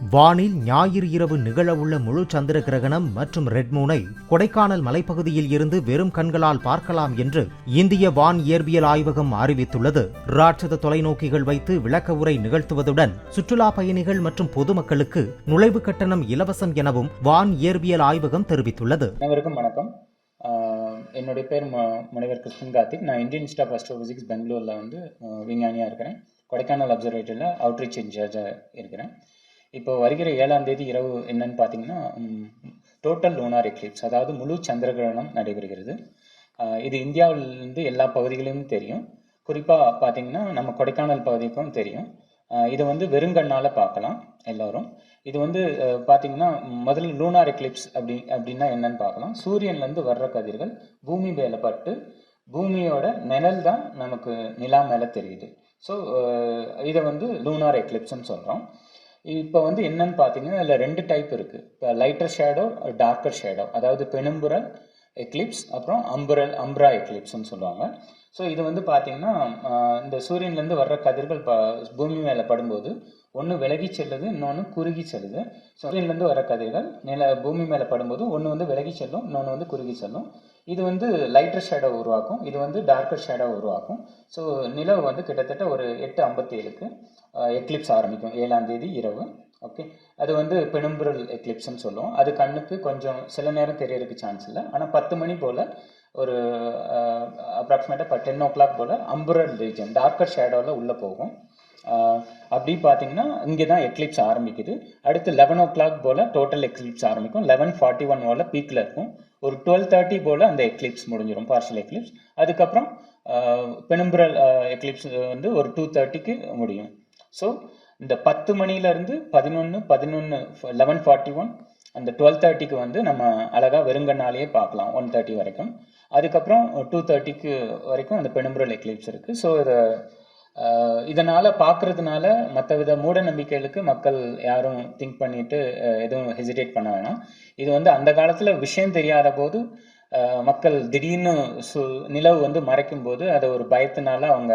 வானில் ஞாயிறு இரவு நிகழவுள்ள முழு சந்திர கிரகணம் மற்றும் ரெட்மூனை கொடைக்கானல் மலைப்பகுதியில் இருந்து வெறும் கண்களால் பார்க்கலாம் என்று இந்திய வான் இயற்பியல் ஆய்வகம் அறிவித்துள்ளது. ராட்சத தொலைநோக்கிகள் வைத்து விளக்க உரை நிகழ்த்துவதுடன் சுற்றுலா பயணிகள் மற்றும் பொதுமக்களுக்கு நுழைவு கட்டணம் இலவசம் எனவும் வான் இயற்பியல் ஆய்வகம் தெரிவித்துள்ளது. அனைவருக்கும் வணக்கம். என்னுடைய பேர் முனைவர் கிருஷ்ணன் கார்த்திக். நான் இந்தியன் இன்ஸ்டியூட் ஆஃப் அஸ்ட்ரோபிசிக்ஸ் பெங்களூரில் வந்து விஞ்ஞானியாக இருக்கிறேன். கொடைக்கானல் அப்சர்வேட்டரியில் அவுட்ரீச் இன்சார்ஜாக இருக்கிறேன். இப்போ வருகிற ஏழாம் தேதி இரவு என்னன்னு பார்த்தீங்கன்னா டோட்டல் லூனார் எக்லிப்ஸ் அதாவது முழு சந்திர கிரகணம் நடைபெறுகிறது இது இந்தியாவிலிருந்து எல்லா பகுதிகளிலும் தெரியும். குறிப்பாக பார்த்தீங்கன்னா நம்ம கொடைக்கானல் பகுதிக்கும் தெரியும். இதை இது வந்து வெறுங்கண்ணால் பார்க்கலாம் எல்லோரும். இது வந்து பார்த்திங்கன்னா பார்த்தீங்கன்னா முதல்ல லூனார் எக்லிப்ஸ் அப்படி அப்படின்னா என்னன்னு பார்க்கலாம். சூரியன்லேருந்து வர்ற கதிர்கள் பூமி மேலே பட்டு பூமியோட நிழல் தான் நமக்கு நிலா மேலே தெரியுது. ஸோ இதை வந்து லூனார் எக்லிப்ஸ்னு சொல்கிறோம் இப்போ வந்து என்னன்னு பார்த்தீங்கன்னா அதில் ரெண்டு டைப் இருக்குது இப்போ லைட்டர் ஷேடோ டார்க்கர் ஷேடோ அதாவது பெனும்புரல் எக்லிப்ஸ் அப்புறம் அம்புரல் அம்ப்ரா எக்லிப்ஸ்னு சொல்லுவாங்க. ஸோ இது வந்து பார்த்தீங்கன்னா இந்த சூரியன்லேருந்து வர்ற கதிர்கள் ப பூமி மேலே படும்போது ஒன்று விலகி செல்லுது இன்னொன்று குறுகி செல்லுது. சூரியன்லேருந்து வர கதிர்கள் நில பூமி மேலே படும்போது ஒன்று வந்து விலகி செல்லும் இன்னொன்று வந்து குறுகி செல்லும். இது வந்து லைட்டர் ஷேடோ உருவாக்கும் இது வந்து டார்க்கர் ஷேடோ உருவாக்கும். ஸோ நிலவு வந்து கிட்டத்தட்ட ஒரு எட்டு ஐம்பத்தேழுக்கு எக்லிப்ஸ் ஆரம்பிக்கும் ஏழாம் தேதி இரவு. ஓகே அது வந்து பெனும்புரல் எக்லிப்ஸ்னு சொல்லுவோம். அது கண்ணுக்கு கொஞ்சம் சில நேரம் தெரியறதுக்கு சான்ஸ் இல்லை. ஆனால் பத்து மணி போல் ஒரு அப்ராக்சிமேட்டாக டென் ஓ கிளாக் போல் அம்புரல் ரீஜன் டார்க்கர் ஷேடோவில் உள்ளே போகும். அப்படி பார்த்தீங்கன்னா இங்கே தான் எக்லிப்ஸ் ஆரம்பிக்குது. அடுத்து லெவன் ஓ கிளாக் போல் டோட்டல் எக்லிப்ஸ் ஆரம்பிக்கும். லெவன் ஃபார்ட்டி ஒன் போல் பீக்கில் இருக்கும். ஒரு டுவெல் தேர்ட்டி போல் அந்த எக்லிப்ஸ் முடிஞ்சிடும் பார்ஷல் எக்லிப்ஸ் அதுக்கப்புறம் பெனும்புரல் எக்லிப்ஸ் வந்து ஒரு டூ தேர்ட்டிக்கு முடியும். ஸோ இந்த பத்து மணிலேருந்து பதினொன்று பதினொன்று லெவன் ஃபார்ட்டி ஒன் அந்த டுவெல் தேர்ட்டிக்கு வந்து நம்ம அழகாக வெறுங்கண்ணாலேயே பார்க்கலாம் ஒன் தேர்ட்டி வரைக்கும். அதுக்கப்புறம் டூ தேர்ட்டிக்கு வரைக்கும் அந்த பெனும்புரல் எக்லிப்ஸ் இருக்குது ஸோ இதை இதனால் பார்க்குறதுனால மற்ற வித மூட நம்பிக்கைகளுக்கு மக்கள் யாரும் திங்க் பண்ணிட்டு எதுவும் ஹெசிடேட் பண்ண வேணாம். இது வந்து அந்த காலத்தில் விஷயம் தெரியாத போது மக்கள் திடீர்னு சு நிலவு வந்து மறைக்கும் போது அதை ஒரு பயத்தினால அவங்க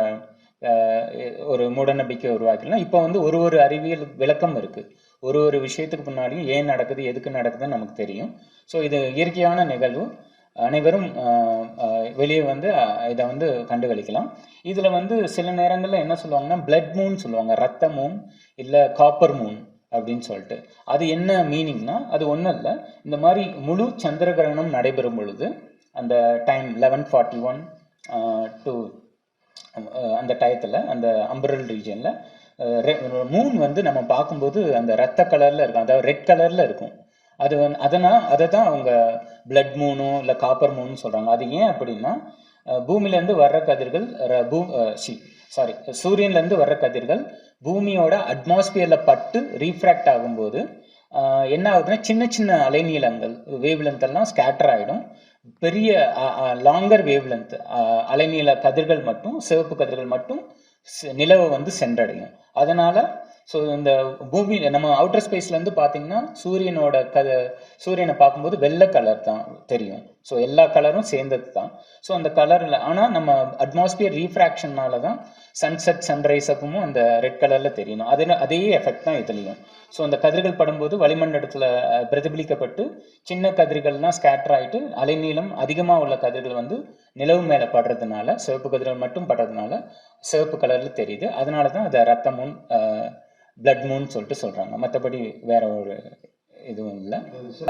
ஒரு மூட நம்பிக்கை உருவாக்கலாம் இப்போ வந்து ஒரு ஒரு அறிவியல் விளக்கம் இருக்குது ஒரு ஒரு விஷயத்துக்கு முன்னாடியும் ஏன் நடக்குது எதுக்கு நடக்குதுன்னு நமக்கு தெரியும். ஸோ இது இயற்கையான நிகழ்வு. அனைவரும் வெளியே வந்து இதை வந்து கண்டுகளிக்கலாம். இதில் வந்து சில நேரங்களில் என்ன சொல்லுவாங்கன்னா பிளட் மூன் சொல்லுவாங்க ரத்த மூன் இல்லை காப்பர் மூன் அப்படின்னு சொல்லிட்டு. அது என்ன மீனிங்னா அது ஒன்றும் இல்லை. இந்த மாதிரி முழு சந்திர கிரகணம் நடைபெறும் பொழுது அந்த time eleven forty one to அந்த டயத்தில் அந்த அம்பரல் ரீஜனில் மூன் வந்து நம்ம பார்க்கும்போது அந்த ரத்த கலரில் இருக்கும். அதாவது ரெட் கலரில் இருக்கும். அது வந்து அதனால் அதை தான் அவங்க பிளட் மூனோ இல்லை காப்பர் மூனு சொல்கிறாங்க அது ஏன் அப்படின்னா பூமியிலேருந்து வர்ற கதிர்கள் ர- பூ சி சாரி சூரியன்லேருந்து வர்ற கதிர்கள் பூமியோட அட்மாஸ்பியரில் பட்டு ரீஃப்ராக்ட் ஆகும்போது என்ன ஆகுதுன்னா சின்ன சின்ன அலைநீளங்கள் வேவ்லென்த்தெல்லாம் எல்லாம் ஸ்கேட்டர் ஆகிடும் பெரிய லாங்கர் வேவ்லென்த் அலைநீள கதிர்கள் மட்டும் சிவப்பு கதிர்கள் மட்டும் நிலவை வந்து சென்றடையும். அதனால் ஸோ இந்த பூமி நம்ம அவுட்டர் ஸ்பேஸ்லேருந்து பார்த்தீங்கன்னா சூரியனோட கத சூரியனை பார்க்கும்போது வெள்ளை கலர் தான் தெரியும். ஸோ எல்லா கலரும் சேர்ந்தது தான். ஸோ அந்த கலரில் ஆனால் நம்ம அட்மாஸ்பியர் ரீஃப்ராக்ஷனால தான் சன்செட் சன்ரைஸ் அப்பவும் அந்த ரெட் கலரில் தெரியணும். அதே அதே எஃபெக்ட் தான் இதுலேயும். ஸோ அந்த கதிர்கள் படும்போது வளிமண்டலத்தில் பிரதிபலிக்கப்பட்டு சின்ன கதிர்கள்லாம் ஸ்கேட்டர் ஆகிட்டு அலைநீளம் அதிகமாக உள்ள கதிர்கள் வந்து நிலவு மேலே படுறதுனால சிவப்பு கதிர்கள் மட்டும் படுறதுனால சிவப்பு கலரில் தெரியுது. அதனால தான் அதை ரத்தமும் பிளட் மூன் சொல்லிட்டு சொல்கிறாங்க மற்றபடி வேற ஒரு இதுவும் இல்லை.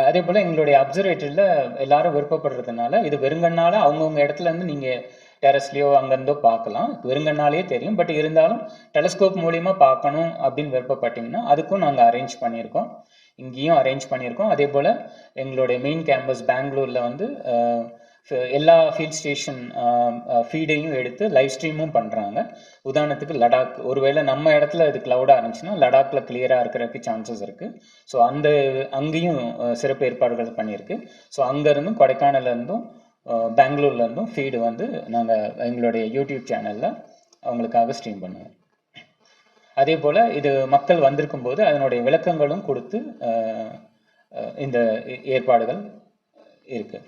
அதே போல் எங்களுடைய அப்சர்வேட்டரியில் எல்லாரும் விருப்பப்படுறதுனால இது வெறுங்கண்ணால அவங்கவுங்க இடத்துல இருந்து நீங்கள் டெரஸ்லேயோ அங்கேருந்தோ பார்க்கலாம். வெறுங்கண்ணாலே தெரியும். பட் இருந்தாலும் டெலஸ்கோப் மூலியமாக பார்க்கணும் அப்படின்னு விருப்பப்பட்டிங்கன்னா அதுக்கும் நாங்கள் அரேஞ்ச் பண்ணியிருக்கோம். இங்கேயும் அரேஞ்ச் பண்ணியிருக்கோம். அதே போல் எங்களுடைய மெயின் கேம்பஸ் பெங்களூரில் வந்து எல்லா ஃபீல்ட் ஸ்டேஷன் ஃபீடையும் எடுத்து லைவ் ஸ்ட்ரீமும் பண்ணுறாங்க உதாரணத்துக்கு லடாக் ஒருவேளை நம்ம இடத்துல இது க்ளவுடாக இருந்துச்சுன்னா லடாக்ல கிளியராக இருக்கிறதுக்கு சான்சஸ் இருக்குது ஸோ அந்த அங்கேயும் சிறப்பு ஏற்பாடுகள் பண்ணியிருக்கு. ஸோ அங்கேருந்தும் கொடைக்கானல்ல இருந்தும் பெங்களூர்ல இருந்தும் ஃபீடு வந்து நாங்கள் எங்களுடைய யூடியூப் சேனலில் அவங்களுக்காக ஸ்ட்ரீம் பண்ணுவோம். அதே போல் இது மக்கள் வந்திருக்கும் போது அதனுடைய விளக்கங்களும் கொடுத்து இந்த ஏற்பாடுகள் இருக்குது